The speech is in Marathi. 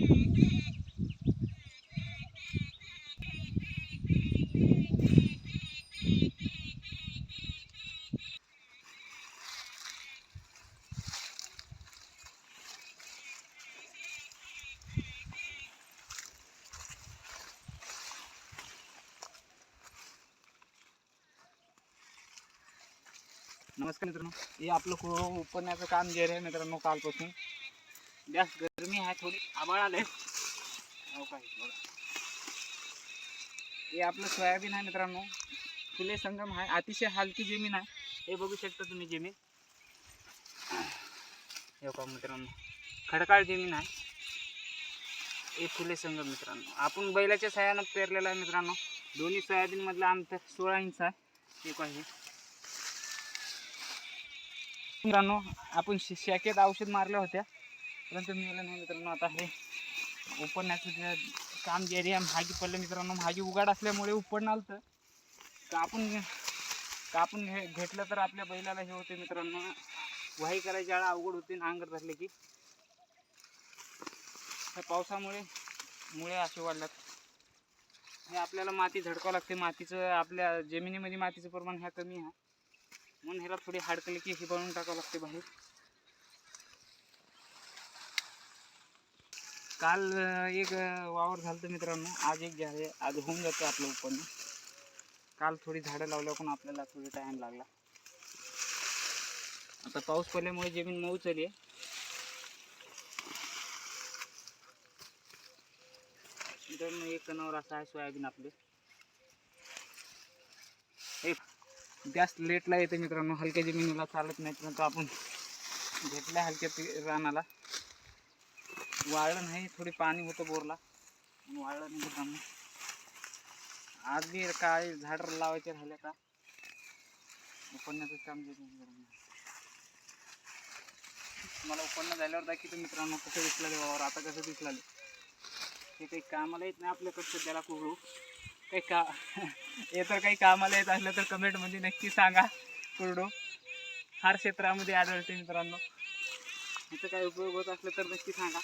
नमस्कार मित्रों आप लोग को कोळो उपडण्याचं काम जे आहे मित्रों कालपासन. जास्त गरमी आहे थोडी आबाळ आले बघा हो हे आपलं सोयाबीन आहे मित्रांनो. फुले संगम आहे. अतिशय हलकी जमीन आहे. हे बघू शकता तुम्ही जमीन. हे का मित्रांनो. खडकाळ जमीन आहे. हे फुले संगम मित्रांनो. आपण बैलाच्या सहाय्यानं पेरलेला आहे मित्रांनो. दोन्ही सोयाबीनमधलं अंतर सोळा इंच आहे. एक पाहिजे मित्रांनो आपण शाखेत औषध मारल्या होत्या. परंतु मिळालं नाही मित्रांनो आता हे उपडण्याचं जे काम जे आहे भाजी पडलं मित्रांनो भाजी उघाड असल्यामुळे उपडणं आलं तर कापून कापून घे घेतलं तर आपल्या बैलाला हे होते मित्रांनो वाही करायची वेळा अवघड होते नांगर धरले की. ह्या पावसामुळे मुळे असे वाढल्यात. हे आपल्याला माती झडकावं लागते मातीचं आपल्या जमिनीमध्ये मातीचं प्रमाण ह्या कमी आहे. म्हणून ह्याला थोडी हाडकली की हे बनवून टाकावं लागते बाहेर. काल एक वावर झालं तर मित्रांनो. आज एक जे आहे. आज होऊन जातं आपलं उत्पन्न. काल थोडी झाडं लावल्या पण आपल्याला थोडी टाईम लागला. आता पाऊस पडल्यामुळे जमीन मऊ चालली आहे. मित्रांनो एक कणावर असा आहे सोयाबीन आपले. एक जास्त लेटला येते मित्रांनो. हलक्या जमिनीला चालत नाही परंतु आपण घेतल्या हलक्या रानाला. वाळलं नाही थोडी पाणी होतं बोरला. वाळलं नाही मित्रांनो आज बी काय झाड लावायचे राहिले का उपन्याचं काम मला उपन्न झाल्यावर दाखवतो मित्रांनो कसं दिसलं वावर आता कसं दिसलं हे काही कामाला येत नाही आपल्याकडचं त्याला करू काही का हे तर काही कामाला येत असलं तर कमेंटमध्ये नक्की सांगा कुरडू. हर क्षेत्रामध्ये आढळते मित्रांनो. याचा काही उपयोग होत असलं तर नक्की सांगा.